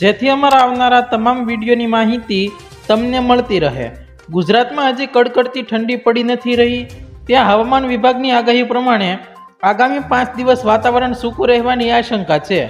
જેથી અમારા આવનારા તમામ વિડીયોની માહિતી તમને મળતી રહે. ગુજરાતમાં હજી કડકડતી ઠંડી પડી નથી રહી. ત્યાં હવામાન વિભાગની આગાહી પ્રમાણે આગામી પાંચ દિવસ વાતાવરણ સૂકું રહેવાની આશંકા છે.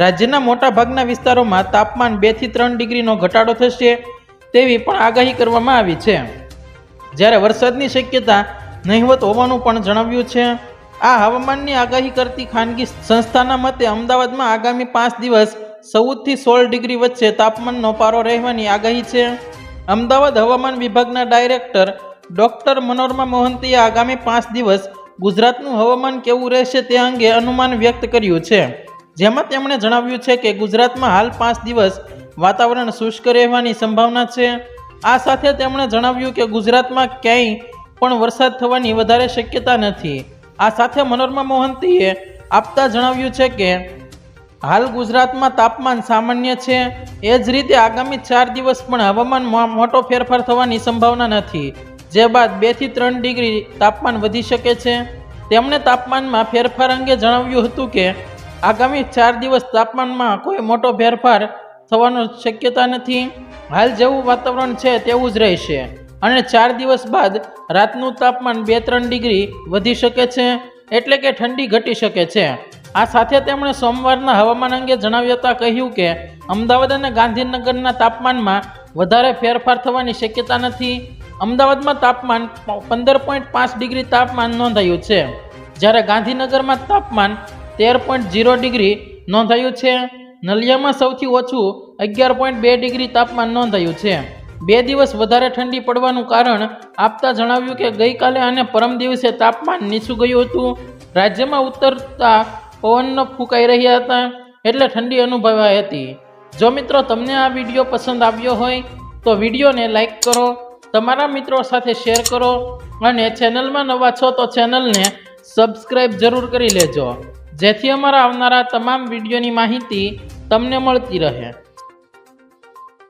રાજ્યના મોટાભાગના વિસ્તારોમાં તાપમાન બેથી ત્રણ ડિગ્રીનો ઘટાડો થશે તેવી પણ આગાહી કરવામાં આવી છે. જ્યારે વરસાદની શક્યતા નહિવત હોવાનું પણ જણાવ્યું છે. આ હવામાનની આગાહી કરતી ખાનગી સંસ્થાના મતે અમદાવાદમાં આગામી પાંચ દિવસ ચૌદથી સોળ ડિગ્રી વચ્ચે તાપમાનનો પારો રહેવાની આગાહી છે. અમદાવાદ હવામાન વિભાગના ડાયરેક્ટર ડોક્ટર મનોરમા મોહંતીએ આગામી પાંચ દિવસ ગુજરાતનું હવામાન કેવું રહેશે તે અંગે અનુમાન વ્યક્ત કર્યું છે. જેમાં તેમણે જણાવ્યું છે કે ગુજરાતમાં હાલ પાંચ દિવસ વાતાવરણ શુષ્ક રહેવાની સંભાવના છે. આ સાથે તેમણે જણાવ્યું કે ગુજરાતમાં ક્યાંય પણ વરસાદ થવાની વધારે શક્યતા નથી. આ સાથે મનોરમા મોહંતીએ આપતા જણાવ્યું છે કે હાલ ગુજરાતમાં તાપમાન સામાન્ય છે. એ જ રીતે આગામી ચાર દિવસ પણ હવામાનમાં મોટો ફેરફાર થવાની સંભાવના નથી. જે બાદ બેથી ત્રણ ડિગ્રી તાપમાન વધી શકે છે. તેમણે તાપમાનમાં ફેરફાર અંગે જણાવ્યું હતું કે, આગામી ચાર દિવસ તાપમાનમાં કોઈ મોટો ફેરફાર થવાનો શક્યતા નથી. હાલ જેવું વાતાવરણ છે તેવું જ રહેશે. અને ચાર દિવસ બાદ રાતનું તાપમાન બે ત્રણ ડિગ્રી વધી શકે છે, એટલે કે ઠંડી ઘટી શકે છે. આ સાથે તેમણે સોમવારના હવામાન અંગે જણાવ્યતા કહ્યું કે અમદાવાદ અને ગાંધીનગરના તાપમાનમાં વધારે ફેરફાર થવાની શક્યતા નથી. અમદાવાદમાં તાપમાન પંદર પોઈન્ટ પાંચ ડિગ્રી તાપમાન નોંધાયું છે. જ્યારે ગાંધીનગરમાં તાપમાન તેર પોઈન્ટ ઝીરો ડિગ્રી નોંધાયું છે. નલિયામાં સૌથી ઓછું અગિયાર પોઈન્ટ બે ડિગ્રી તાપમાન નોંધાયું છે. બે દિવસ વધારે ઠંડી પડવાનું કારણ આપતા જણાવ્યું કે ગઈકાલે અને પરમ દિવસે તાપમાન નીચું ગયું હતું. રાજ્યમાં ઉત્તરતા પવનનો ફૂંકાઈ રહ્યા હતા એટલે ઠંડી અનુભવાઈ હતી. જો મિત્રો તમને આ વીડિયો પસંદ આવ્યો હોય, તો વિડીયોને લાઇક કરો, તમારા મિત્રો સાથે શેર કરો અને ચેનલમાં નવા છો તો ચેનલને સબસ્ક્રાઈબ જરૂર કરી લેજો. જેથી અમારા આવનારા તમામ વિડીયોની માહિતી તમને મળતી રહે.